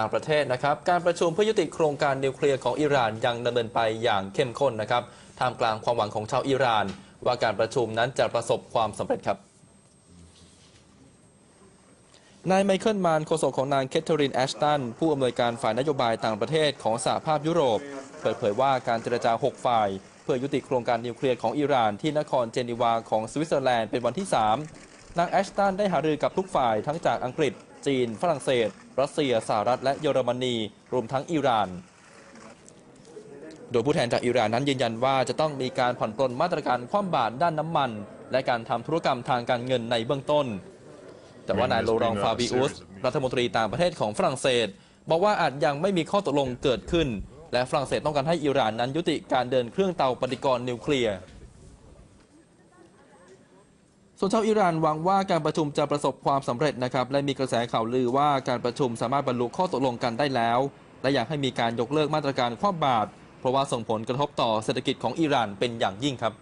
ต่างประเทศนะครับการประชุมเพื่อยุติโครงการนิวเคลียร์ของอิหร่านยังดำเนินไปอย่างเข้มข้นนะครับท่ามกลางความหวังของชาวอิหร่าน ว่าการประชุมนั้นจะประสบความสำเร็จครับนายไมเคิลมานโฆษกของนางเคทเธอรีนแอชตันผู้อำนวยการฝ่ายนโยบายต่างประเทศของสหภาพยุโรป เปิดเผยว่าการเจรจา 6 ฝ่าย เพื่อยุติโครงการนิวเคลียร์ของอิหร่านที่นครเจนีวาของสวิตเซอร์แลนด์เป็นวันที่ 3 นางแอชตันได้หารือกับทุกฝ่ายทั้งจากอังกฤษ จีน ฝรั่งเศส รัสเซียสหรัฐและเยอรมนีรวมทั้งอิหร่าน โดยผู้แทนจากอิหร่านนั้นยืนยันว่าจะต้องมีการผ่อนปลนมาตรการคว่ำบาตรด้านน้ำมัน และการทำธุรกรรมทางการเงินในเบื้องต้น แต่ว่านายโลรองฟาบิอุสรัฐมนตรีต่างประเทศของฝรั่งเศส บอกว่าอาจยังไม่มีข้อตกลงเกิดขึ้น และฝรั่งเศสต้องการให้อิหร่านนั้นยุติการเดินเครื่องเตาปฏิกรณ์นิวเคลียร์ ส่วนชาวอิหร่านหวังว่าการประชุมจะประสบความสำเร็จนะครับและมีกระแสข่าวลือว่าการประชุมสามารถบรรลุข้อตกลงกันได้แล้ว และอยากให้มีการยกเลิกมาตรการคว่ำบาตรเพราะว่าส่งผลกระทบต่อเศรษฐกิจของอิหร่านเป็นอย่างยิ่งครับ